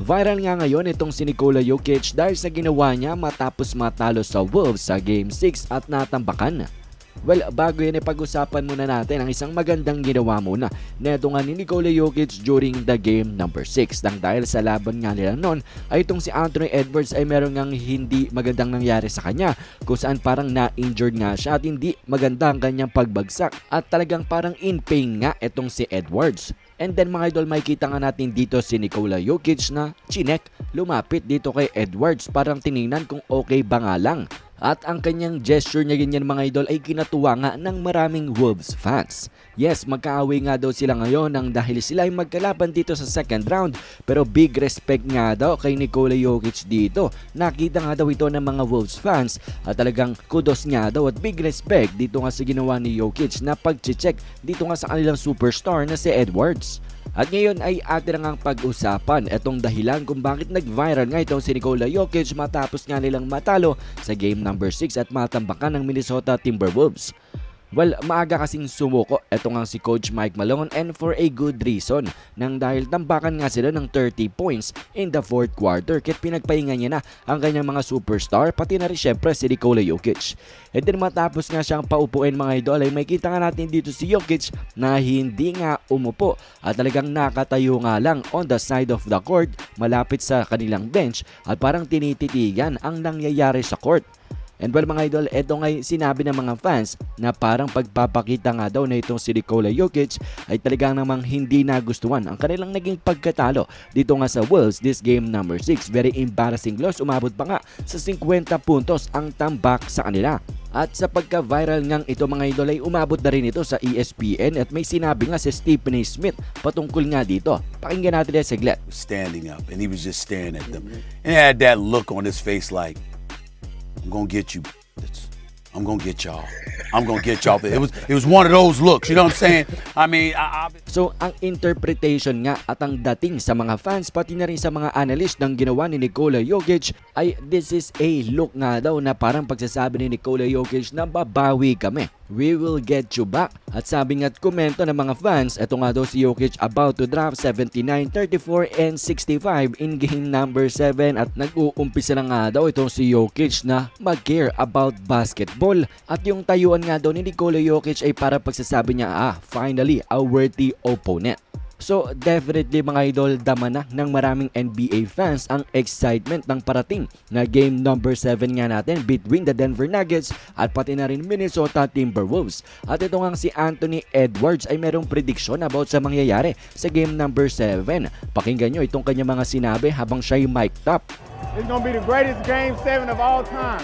Viral nga ngayon itong si Nikola Jokic dahil sa ginawa niya matapos matalo sa Wolves sa Game 6 at natambakan. Well, bago yan ipag-usapan muna natin ang isang magandang ginawa muna neto nga ni Nikola Jokic during the game number 6 nang dahil sa laban nga nila noon ay itong si Anthony Edwards ay meron ngang hindi magandang nangyari sa kanya kung saan parang na-injured nga siya at hindi maganda ang kanyang pagbagsak at talagang parang in pain nga itong si Edwards. And then mga idol, makikita nga natin dito si Nikola Jokic na chinek lumapit dito kay Edwards parang tiningnan kung okay ba nga lang. At ang kanyang gesture niya ganyan mga idol ay kinatuwa nga ng maraming Wolves fans. Yes, magkaaway nga daw sila ngayon nang dahil sila ay magkalaban dito sa second round pero big respect nga daw kay Nikola Jokic dito. Nakita nga daw ito ng mga Wolves fans at talagang kudos nga daw at big respect dito nga sa ginawa ni Jokic na pag-check dito nga sa kanilang superstar na si Edwards. At ngayon ay atin ngang pag-usapan itong dahilan kung bakit nag-viral nga itong si Nikola Jokic matapos nga nilang matalo sa game number 6 at matambakan ng Minnesota Timberwolves. Well, maaga kasing sumuko ito nga si Coach Mike Malone and for a good reason nang dahil tambakan nga sila ng 30 points in the fourth quarter kaya pinagpahinga niya na ang kanyang mga superstar pati na rin syempre si Nikola Jokic. And then matapos nga siyang paupuin mga idol ay makita nga natin dito si Jokic na hindi nga umupo at talagang nakatayo nga lang on the side of the court malapit sa kanilang bench at parang tinititigan ang nangyayari sa court. And well mga idol, eto nga yung sinabi ng mga fans na parang pagpapakita nga daw na itong si Nikola Jokic ay talagang namang hindi nagustuhan ang kanilang naging pagkatalo dito nga sa Wolves this game number 6. Very embarrassing loss, umabot pa nga sa 50 puntos ang tambak sa kanila. At sa pagka-viral ngang ito mga idol ay umabot na rin ito sa ESPN at may sinabi nga si Stephen A. Smith patungkol nga dito. Pakinggan natin yan saglit. standing up and he was just staring at them. And he had that look on his face like, I'm gonna get you. I'm gonna get y'all. I'm gonna get y'all. It was it was one of those looks, you know what I'm saying? I mean, I, I, So ang interpretation nga at ang dating sa mga fans pati na rin sa mga analyst ng ginawa ni Nikola Jokic ay this is a look nga daw na parang pagsasabi ni Nikola Jokic na babawi kami. We will get you back. At sabi nga't komento ng mga fans, eto nga daw si Jokic about to drop 79, 34, and 65 in game number 7 at nag-uumpisa na nga daw itong si Jokic na mag-care about basketball. At yung tayuan nga daw ni Nikola Jokic ay para pagsasabi niya, ah, finally, a worthy opponent. So definitely mga idol, dama na ng maraming NBA fans ang excitement ng parating na game number 7 nga natin between the Denver Nuggets at pati na rin Minnesota Timberwolves. At ito nga si Anthony Edwards ay merong prediction about sa mangyayari sa game number 7. Pakinggan nyo itong kanya mga sinabi habang siya'y mic'd up. It's gonna be the greatest game seven of all time.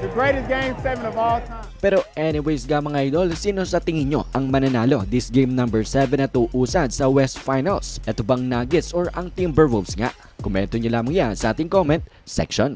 The greatest game seven of all time. Pero anyways ga mga idol, sino sa tingin nyo ang mananalo this game number 7 na tuusad sa West Finals? Ito bang Nuggets or ang Timberwolves nga? Komento nyo lamang yan sa ating comment section.